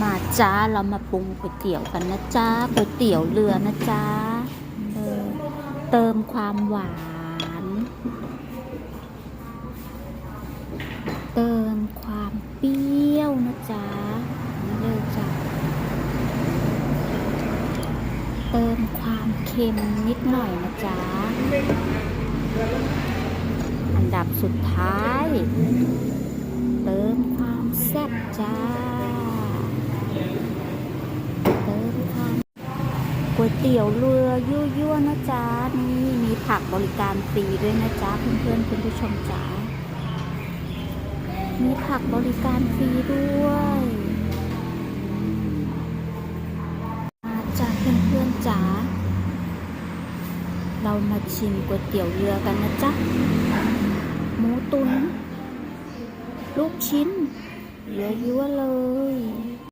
มาจ้าเรามาปรุงก๋วยเตี๋ยวกันนะจ้าก๋วยเตี๋ยวเรือนะจ้าเออเติมความหวาน เติมความเปรี้ยวนะจ๊ะนี่เลยจ้ะเติมความเค็มนิดหน่อยนะจ๊ะอันดับสุดท้าย เติมความแซ่บจ้า เติมความ ก๋วยเตี๋ยวเรือยั่วๆนะจ๊ะนี่มีผักบริการฟรีด้วยนะจ๊ะเพื่อนๆคุณผู้ชมจ๋ามีผักบริการฟรีด้วยมาจ้าเพื่อนๆจ๋าเรามาชิมก๋วยเตี๋ยวเรือกันนะจ๊ะหมูตุนลูกชิ้นเยอะๆเลย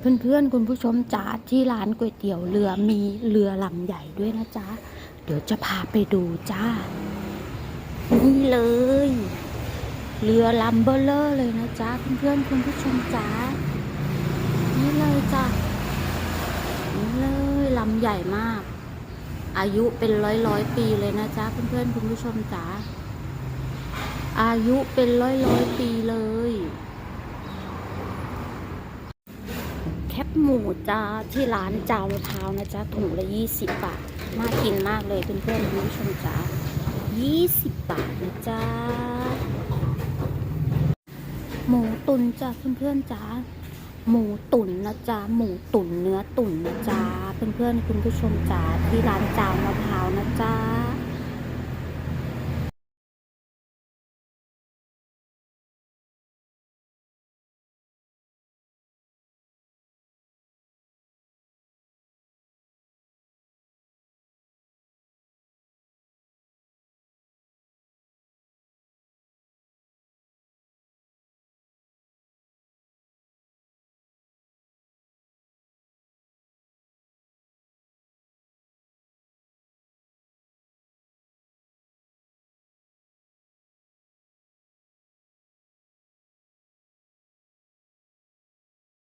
เพื่อนๆคุณผู้ชมจ๋าที่ร้านก๋วยเตี๋ยวเรือมีเรือลำใหญ่ด้วยนะจ๊ะ เดี๋ยวจะพาไปดูจ้า นี่เลย เรือลำเบลเลอร์เลยนะจ๊ะเพื่อนๆคุณผู้ชมจ๋านี่เลยจ้ะนี่เลยลำใหญ่มาก อายุเป็นร้อยร้อยปีเลยนะจ๊ะเพื่อนๆคุณผู้ชมจ๋าอายุเป็นร้อยร้อยปีเลย แค บหมูจ้าที่ร้านจาวมะพร้าวนะจ๊ะถุงละยี่สิบบาทน่ากินมากเลยเพื่อนๆคุณผู้ชมจ๋ายี่สิบบาทนะจ๊ะหมูตุนจ้ะเพื่อนๆจ๋าหมูตุ๋นนะจ๊ะหมูตุ๋นเนื้อตุ๋นนะจ๊ะเพื่อนๆคุณผู้ชมจ๋าที่ร้านจาวมะพร้าวนะจ๊ะ